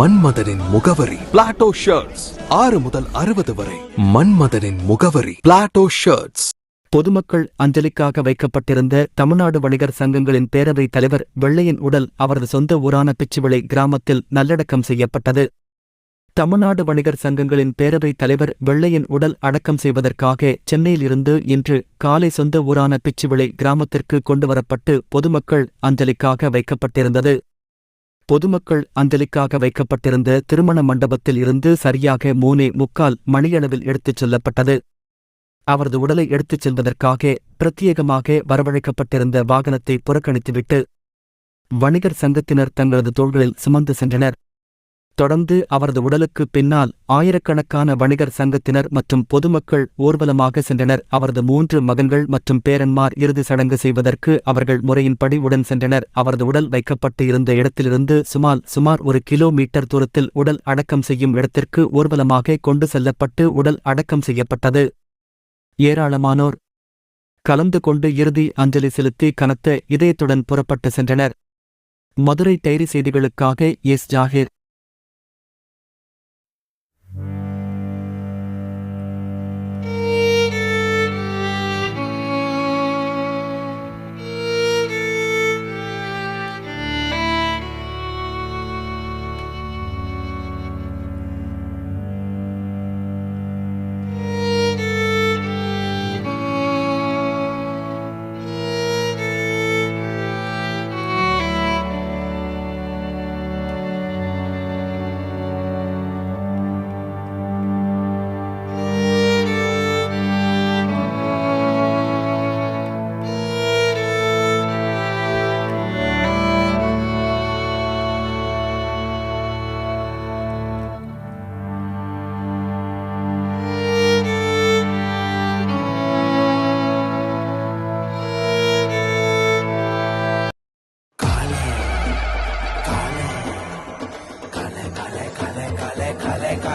மன்மதனின் முகவரி. Plato shirts ஆறு முதல் அறுபது வரை. மன்மதனின் முகவரி. பிளாட்டோ ஷர்ட்ஸ் பொதுமக்கள் அஞ்சலிக்காக வைக்கப்பட்டிருந்த தமிழ்நாடு வணிகர் சங்கங்களின் பேரவை தலைவர் வெள்ளையின் உடல் அவரது சொந்த ஊரான பிச்சுவிளை கிராமத்தில் நல்லடக்கம் செய்யப்பட்டது. தமிழ்நாடு வணிகர் சங்கங்களின் பேரவை தலைவர் வெள்ளையின் உடல் அடக்கம் செய்வதற்காக சென்னையிலிருந்து இன்று காலை சொந்த ஊரான பிச்சுவிளை கிராமத்திற்கு கொண்டுவரப்பட்டு பொதுமக்கள் அஞ்சலிக்காக வைக்கப்பட்டிருந்தது. பொதுமக்கள் அஞ்சலிக்காக வைக்கப்பட்டிருந்த திருமண மண்டபத்தில் இருந்து சரியாக மூனே முக்கால் மணியளவில் எடுத்துச் செல்லப்பட்டது. அவரது உடலை எடுத்துச் செல்வதற்காக பிரத்யேகமாக வரவழைக்கப்பட்டிருந்த வாகனத்தை புறக்கணித்துவிட்டு வணிகர் சங்கத்தினர் தங்களது தோள்களில் சுமந்து சென்றனர். தொடர்ந்து அவரது உடலுக்கு பின்னால் ஆயிரக்கணக்கான வணிகர் சங்கத்தினர் மற்றும் பொதுமக்கள் ஊர்வலமாக சென்றனர். அவரது மூன்று மகன்கள் மற்றும் பேரன்மார் இறுதி சடங்கு செய்வதற்கு அவர்கள் முறையின்படி உடன் சென்றனர். அவரது உடல் வைக்கப்பட்டு இருந்த இடத்திலிருந்து சுமார் சுமார் ஒரு கிலோமீட்டர் தூரத்தில் உடல் அடக்கம் செய்யும் இடத்திற்கு ஊர்வலமாக கொண்டு செல்லப்பட்டு உடல் அடக்கம் செய்யப்பட்டது. ஏராளமானோர் கலந்து கொண்டு இறுதி அஞ்சலி செலுத்தி கனத்த இதயத்துடன் புறப்பட்டு சென்றனர். மதுரை டைரி செய்திகளுக்காக எஸ். ஜாகிர்.